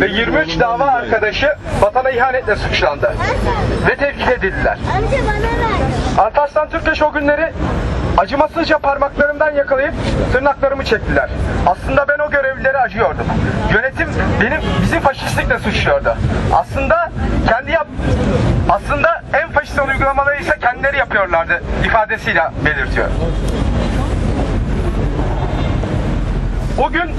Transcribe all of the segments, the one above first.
ve 23 dava arkadaşı vatana ihanetle suçlandı ve tevkif edildiler. Alparslan Türkeş o günleri acımasızca parmaklarımdan yakalayıp tırnaklarımı çektiler. Aslında ben o görevlilere acıyordum. Yönetim benim bizim faşistlikle suçluyordu. Aslında kendi yap aslında en faşist uygulamaları ise kendileri yapıyorlardı ifadesiyle belirtiyor. O gün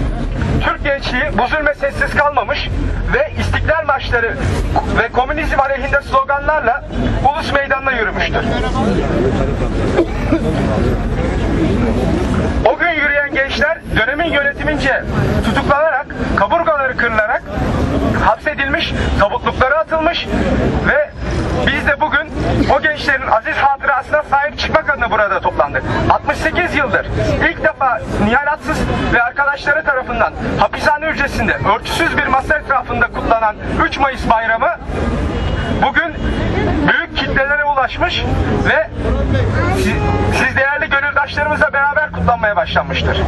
Türk gençliği bu zulme sessiz kalmamış ve istiklal marşları ve komünizm aleyhinde sloganlarla ulus meydanına yürümüştür. O gün yürüyen gençler dönemin yönetimince tutuklanarak, kaburgaları kırılarak hapsedilmiş, tabutluklara atılmış ve biz de bugün o gençlerin aziz hatırasına sahip çıkmak adına burada toplandık. 68 yıldır ilk defa Nihal Atsız ve arkadaşları tarafından hapishane hücresinde örtüsüz bir masa etrafında kutlanan 3 Mayıs bayramı bugün büyük kitlelere ulaşmış ve siz, değerli gönüldaşlarımızla beraber kutlanmaya başlanmıştır.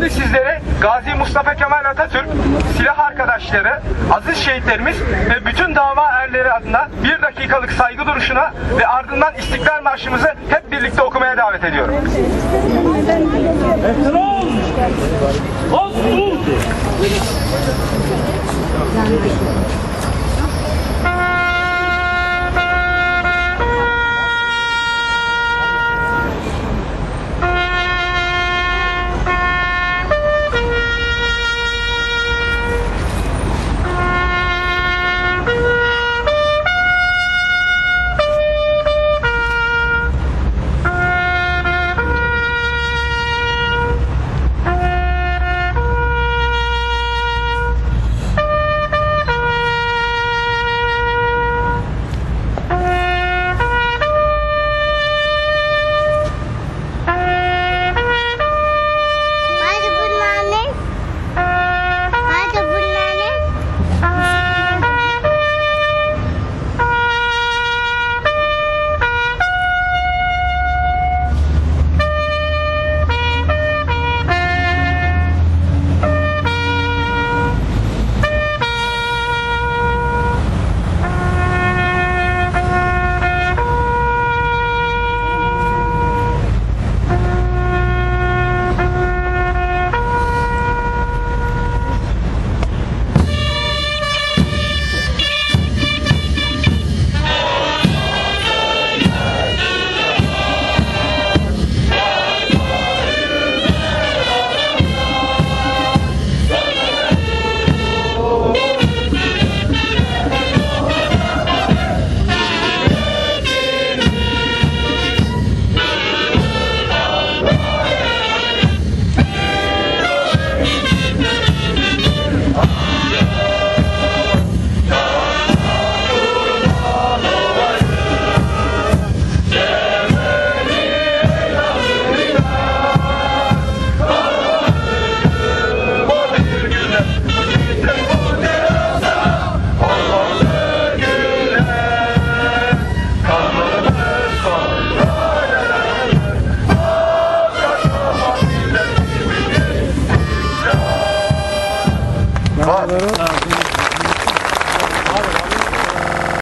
Şimdi sizlere Gazi Mustafa Kemal Atatürk, silah arkadaşları, aziz şehitlerimiz ve bütün dava erleri adına bir dakikalık saygı duruşuna ve ardından İstiklal Marşımızı hep birlikte okumaya davet ediyorum.